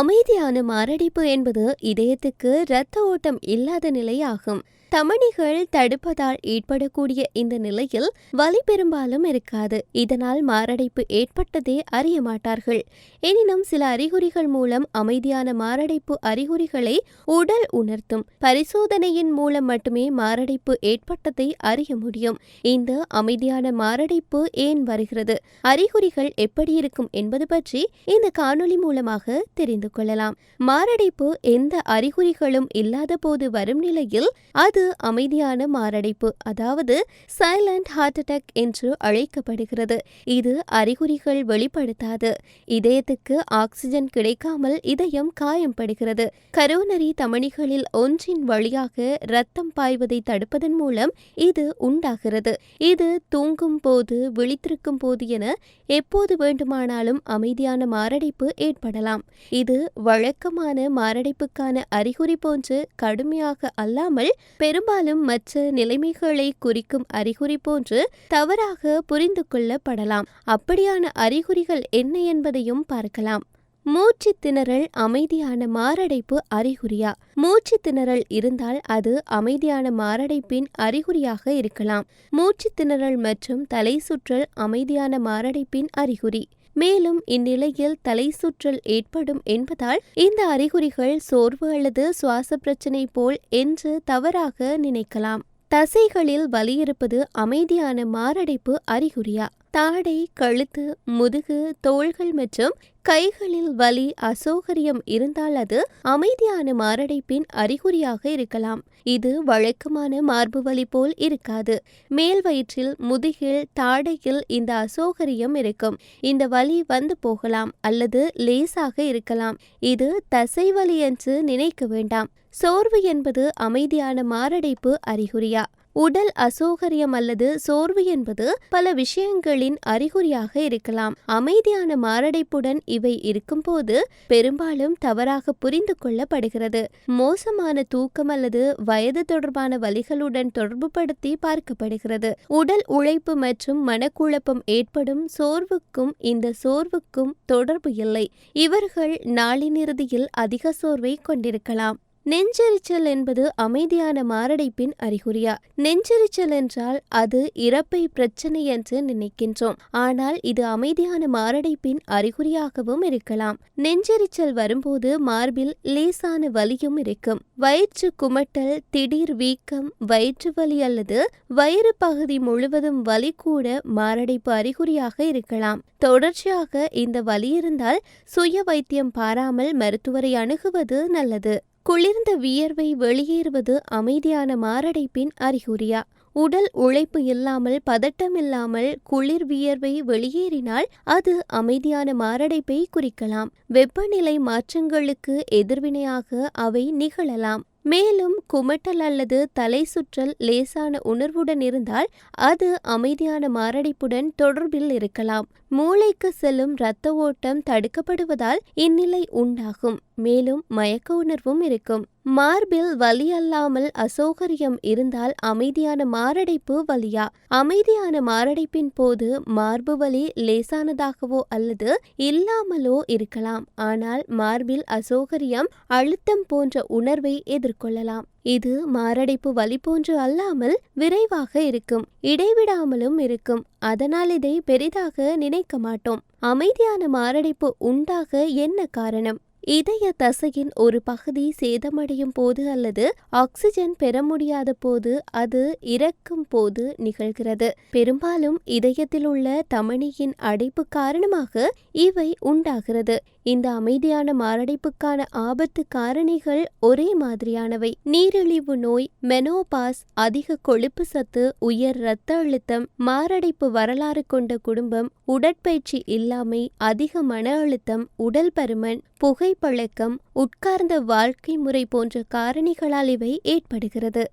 அமைதியான மாரடைப்பு என்பது இதயத்துக்கு இரத்த ஓட்டம் இல்லாத நிலையாகும். தமணிகள் தடுப்பதால் ஏற்படக்கூடிய இந்த நிலையில் வலி பெரும்பாலும் இருக்காது. இதனால் மாரடைப்பு ஏற்பட்டதே அறிய மாட்டார்கள். எனினும் சில அறிகுறிகள் மூலம் அமைதியான மாரடைப்பு அறிகுறிகளை உடல் உணர்த்தும். பரிசோதனையின் மூலம் மட்டுமே மாரடைப்பு ஏற்பட்டதை அறிய முடியும். இந்த அமைதியான மாரடைப்பு ஏன் வருகிறது? அறிகுறிகள் எப்படி இருக்கும் என்பது பற்றி இந்த காணொலி மூலமாக தெரிந்து கொள்ளலாம். மாரடைப்பு எந்த அறிகுறிகளும் இல்லாத போது வரும் நிலையில் அது இது அமைதியான மாரடைப்பு அதாவது சைலண்ட் ஹார்ட் அட்டாக் என்று அழைக்கப்படுகிறது. இது அறிகுறிகள் வெளிப்படுத்தாது. இதயத்துக்கு ஆக்சிஜன் கிடைக்காமல் இதயம் காயம்படுகிறது கரோனரி தமணிகளில் ஒன்றின் வழியாக ரத்தம் பாய்வதை தடுப்பதன் மூலம் இது உண்டாகிறது. இது தூங்கும் போது விழித்திருக்கும் போது என எப்போது வேண்டுமானாலும் அமைதியான மாரடைப்பு ஏற்படலாம். இது வழக்கமான மாரடைப்புக்கான அறிகுறி போன்று கடுமையாக அல்லாமல் பெரும்பாலும் மற்ற நிலைமைகளை குறிக்கும் அறிகுறி போன்று தவறாக புரிந்து கொள்ளப்படலாம். அப்படியான அறிகுறிகள் என்ன என்பதையும் பார்க்கலாம். மூச்சு திணறல் அமைதியான மாரடைப்பு அறிகுறியா? மூச்சு திணறல் இருந்தால் அது அமைதியான மாரடைப்பின் அறிகுறியாக இருக்கலாம். மூச்சு திணறல் மற்றும் தலை சுற்றல் அமைதியான மாரடைப்பின் அறிகுறி. மேலும் இந்நிலையில் தலை சுற்றல் ஏற்படும் என்பதால் இந்த அறிகுறிகள் சோர்வு அல்லது சுவாச பிரச்சனை போல் என்று தவறாக நினைக்கலாம். தசைகளில் வலி இருப்பது அமைதியான மாரடைப்பு அறிகுறியா? தாடை கழுத்து முதுகு தோள்கள் மற்றும் கைகளில் வலி அசௌகரியம் இருந்தால் அது அமைதியான மாரடைப்பின் அறிகுறியாக இருக்கலாம். இது வழக்கமான மார்பு வலி போல் இருக்காது. மேல் வயிற்றில் முதுகில் தாடையில் இந்த அசௌகரியம் இருக்கும். இந்த வலி வந்து போகலாம் அல்லது லேசாக இருக்கலாம். இது தசைவலி என்று நினைக்க வேண்டாம். சோர்வு என்பது அமைதியான மாரடைப்பு அறிகுறியா? உடல் அசௌகரியம் அல்லது சோர்வு என்பது பல விஷயங்களின் அறிகுறியாக இருக்கலாம். அமைதியான மாரடைப்புடன் இவை இருக்கும்போது பெரும்பாலும் தவறாக புரிந்து கொள்ளப்படுகிறது. மோசமான தூக்கம் அல்லது வயது தொடர்பான வலிகளுடன் தொடர்புபடுத்தி பார்க்கப்படுகிறது. உடல் உழைப்பு மற்றும் மனக்குழப்பம் ஏற்படும் சோர்வுக்கும் இந்த சோர்வுக்கும் தொடர்பு இல்லை. இவர்கள் நாளின் இறுதியில் அதிக சோர்வை கொண்டிருக்கலாம். நெஞ்செரிச்சல் என்பது அமைதியான மாரடைப்பின் அறிகுறியா? நெஞ்செரிச்சல் என்றால் அது இறப்பை பிரச்சனை என்று நினைக்கின்றோம். ஆனால் இது அமைதியான மாரடைப்பின் அறிகுறியாகவும் இருக்கலாம். நெஞ்செரிச்சல் வரும்போது மார்பில் லேசான வலியும் இருக்கும். வயிற்று குமட்டல் திடீர் வீக்கம் வயிற்று வலி அல்லது வயிறு பகுதி முழுவதும் வலி கூட மாரடைப்பு அறிகுறியாக இருக்கலாம். தொடர்ச்சியாக இந்த வலி இருந்தால் சுய வைத்தியம் பாராமல் மருத்துவரை அணுகுவது நல்லது. குளிர்ந்த வியர்வை வெளியேறுவது அமைதியான மாரடைப்பின் அறிகுறியா? உடல் உழைப்பு இல்லாமல் பதட்டமில்லாமல் குளிர் வியர்வை வெளியேறினால் அது அமைதியான மாரடைப்பை குறிக்கலாம். வெப்பநிலை மாற்றங்களுக்கு எதிர்வினையாக அவை நிகழலாம். மேலும் குமட்டல் அல்லது தலை சுற்றல் லேசான உணர்வுடன் இருந்தால் அது அமைதியான மாரடைப்புடன் தொடர்பில் இருக்கலாம். மூளைக்கு செல்லும் இரத்த ஓட்டம் தடுக்கப்படுவதால் இந்நிலை உண்டாகும். மேலும் மயக்க உணர்வும் இருக்கும். மார்பில் வலி அல்லாமல் அசௌகரியம் இருந்தால் அமைதியான மாரடைப்பு வலியா? அமைதியான மாரடைப்பின் போது மார்பு வலி லேசானதாகவோ அல்லது இல்லாமலோ இருக்கலாம். ஆனால் மார்பில் அசௌகரியம் அழுத்தம் போன்ற உணர்வை எதிர்கொள்ளலாம். இது மாரடைப்பு வலி போன்று அல்லாமல் விரைவாக இருக்கும் இடைவிடாமலும் இருக்கும். அதனால் இதை பெரிதாக நினைக்க மாட்டோம். அமைதியான மாரடைப்பு உண்டாக என்ன காரணம்? இதய தசையின் ஒரு பகுதி சேதமடையும் போது அல்லது ஆக்சிஜன் பெற முடியாத போது அது இறக்கும் போது நிகழ்கிறது. பெரும்பாலும் இதயத்தில் உள்ள தமணியின் அடைப்பு காரணமாக இவை உண்டாகிறது. இந்த அமைதியான மாரடைப்புக்கான ஆபத்து காரணிகள் ஒரே மாதிரியானவை. நீரிழிவு நோய் மெனோபாஸ் அதிக கொழுப்பு சத்து உயர் இரத்த அழுத்தம் மாரடைப்பு வரலாறு கொண்ட குடும்பம் உடற்பயிற்சி இல்லாமை அதிக மன அழுத்தம் உடல் பருமன் புகைப்பழக்கம் உட்கார்ந்த வாழ்க்கை முறை போன்ற காரணிகளால் இவை ஏற்படுகிறது.